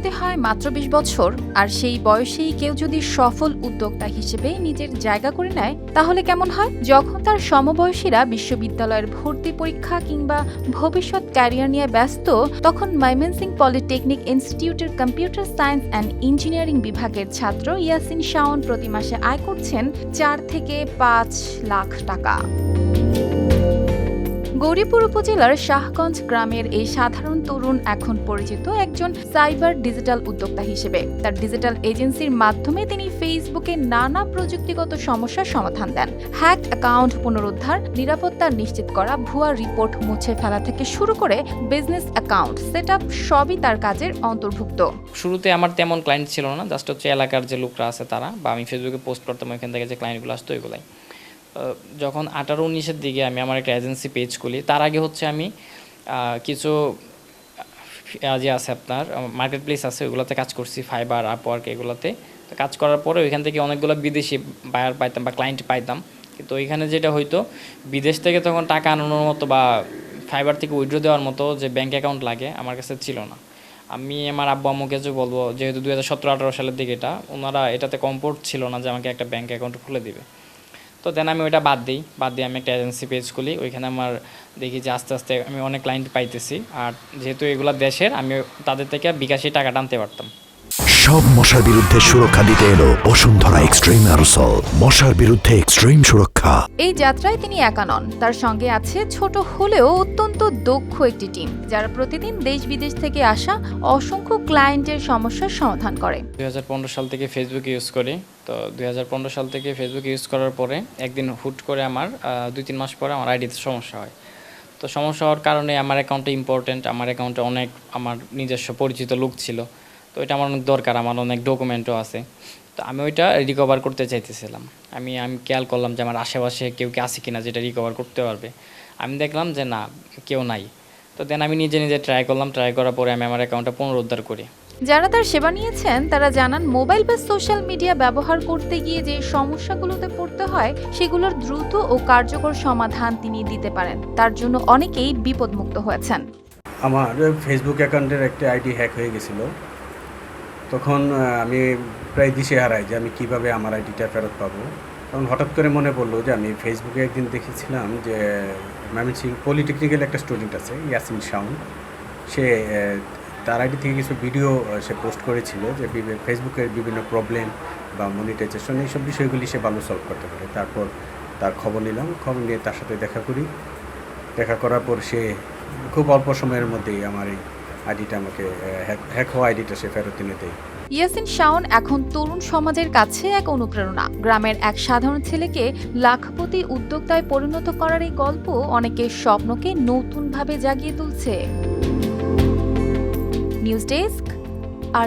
যদি হয় মাত্র বিশ বছর, আর সেই বয়সেই কেউ যদি সফল উদ্যোক্তা হিসেবে নিজের জায়গা করে নেয়, তাহলে কেমন হয়? যখন তার সমবয়সীরা বিশ্ববিদ্যালয়ের ভর্তি পরীক্ষা কিংবা ভবিষ্যৎ ক্যারিয়ার নিয়ে ব্যস্ত, তখন ময়মনসিং পলিটেকনিক ইনস্টিটিউটের কম্পিউটার সায়েন্স অ্যান্ড ইঞ্জিনিয়ারিং বিভাগের ছাত্র ইয়াসিন শাওন প্রতি মাসে আয় করছেন চার থেকে পাঁচ লাখ টাকা। গৌরীপুর উপজেলার শাহগঞ্জ গ্রামের এই সাধারণ তরুণ এখন পরিচিত একজন সাইবার ডিজিটাল উদ্যোক্তা হিসেবে। তার ডিজিটাল এজেন্সির মাধ্যমে তিনি ফেসবুকে নানা প্রযুক্তিগত সমস্যার সমাধান দেন। হ্যাক অ্যাকাউন্ট পুনরুদ্ধার, নিরাপত্তা নিশ্চিত করা, ভুয়া রিপোর্ট মুছে ফেলা থেকে শুরু করে বিজনেস অ্যাকাউন্ট সেট সবই তার কাজের অন্তর্ভুক্ত। শুরুতে আমার তেমন ক্লায়েন্ট ছিল না, জাস্ট হচ্ছে এলাকার যে লোকরা আছে তারা, বা আমি ফেসবুকে পোস্ট করতাম, ওইখান থেকে যে ক্লায়েন্টগুলো আসতো, ওইগুলাই। যখন আঠারো উনিশের দিকে আমি আমার একটা এজেন্সি পেজ খুলি, তার আগে হচ্ছে আমি কিছু যে আছে আপনার মার্কেট প্লেস আছে, ওইগুলোতে কাজ করছি ফাইবার আপওয়ার্ক এগুলোতে। তো কাজ করার পরে ওইখান থেকে অনেকগুলো বিদেশি বায়ার পাইতাম বা ক্লায়েন্ট পাইতাম। কিন্তু ওইখানে যেটা হইতো, বিদেশ থেকে তখন টাকা আনানোর মতো বা ফাইবার থেকে উইড্রো দেওয়ার মতো যে ব্যাঙ্ক অ্যাকাউন্ট লাগে, আমার কাছে ছিল না। আমি আমার আব্বু আম্মুকে যে বলব, যেহেতু দু হাজার সতেরো আঠারো সালের দিকে এটা, ওনারা এটাতে কমফোর্ট ছিল না যে আমাকে একটা ব্যাঙ্ক অ্যাকাউন্ট খুলে দিবে। তো দেন আমি ওইটা বাদ দিই। বাদ দিয়ে আমি একটা এজেন্সি পেজ খুলি। ওইখানে আমার দেখি যে আস্তে আস্তে আমি অনেক ক্লায়েন্ট পাইতেছি। আর যেহেতু এগুলো দেশের, আমি তাদের থেকে বিকাশে টাকাটা আনতে পারতাম। সব মশার বিরুদ্ধে সুরক্ষা দিতে এলো বসুন্ধরা এক্সট্রিম অ্যারোসল। মশার বিরুদ্ধে এক্সট্রিম সুরক্ষা। এই যাত্রায় তিনি একা নন। তার সঙ্গে আছে ছোট হলেও অত্যন্ত দক্ষ একটি টিম যারা প্রতিদিন দেশ বিদেশ থেকে আসা অসংখ্য ক্লায়েন্টের সমস্যার সমাধান করে। দুই হাজার পনেরো সাল থেকে ফেসবুক ইউজ করি। তো দুই হাজার পনেরো সাল থেকে ফেসবুক ইউজ করার পরে একদিন হুট করে আমার দুই তিন মাস পরে আমার আইডিতে সমস্যা হয়। তো সমস্যা হওয়ার কারণে আমার অ্যাকাউন্টে ইম্পর্টেন্ট আমার অ্যাকাউন্টে অনেক আমার নিজস্ব পরিচিত লোক ছিল। তো এটা আমার অনেক দরকার আমার অনেক ডকুমেন্টও আছে। তো আমি ওইটা রিকভার করতে চাইতেছিলাম। আমি আমি খেয়াল করলাম যে আমার আশেপাশে কেউ কে আছে কিনা যেটা রিকভার করতে পারবে। আমি দেখলাম যে না কেউ নাই। তো দেন আমি নিজে নিজে ট্রাই করলাম। ট্রাই করার পরে আমি আমার অ্যাকাউন্টটা পুনরুদ্ধার করি। যারা তার সেবা নিয়েছেন তারা জানান মোবাইল বা সোশ্যাল মিডিয়া ব্যবহার করতে গিয়ে যে সমস্যাগুলোতে পড়তে হয় সেগুলোর দ্রুত ও কার্যকর সমাধান তিনি দিতে পারেন। তার জন্য অনেকেই বিপদমুক্ত হয়েছেন। আমার ফেসবুক অ্যাকাউন্টের একটা আইডি হ্যাক হয়ে গেছিল। তখন আমি প্রায় দিশে হারাই যে আমি কীভাবে আমার আইডিটা ফেরত পাবো। তখন হঠাৎ করে মনে পড়ল যে আমি ফেসবুকে একদিন দেখেছিলাম যে ময়মনসিং পলিটেকনিক্যাল একটা স্টুডেন্ট আছে ইয়াসিন শাউন সে তার আইডি থেকে কিছু ভিডিও সে পোস্ট করেছিল যে ফেসবুকের বিভিন্ন প্রবলেম বা মনিটাইজেশন এইসব বিষয়গুলি সে ভালো সলভ করতে পারে। তারপর তার খবর নিলাম, খবর নিয়ে তার সাথে দেখা করি। দেখা করার পর সে খুব অল্প সময়ের মধ্যেই আমার এই আইডিটা আমাকে হ্যাক হওয়া আইডিটা সে ফেরত এনে দেয়। ইয়াসিন শাওন এখন তরুণ সমাজের কাছে এক অনুপ্রেরণা। গ্রামের এক সাধারণ ছেলেকে লাখপতি উদ্যোক্তায় পরিণত করার এই গল্প অনেকের স্বপ্নকে নতুনভাবে জাগিয়ে তুলছে। নিউজ ডেস্ক, আর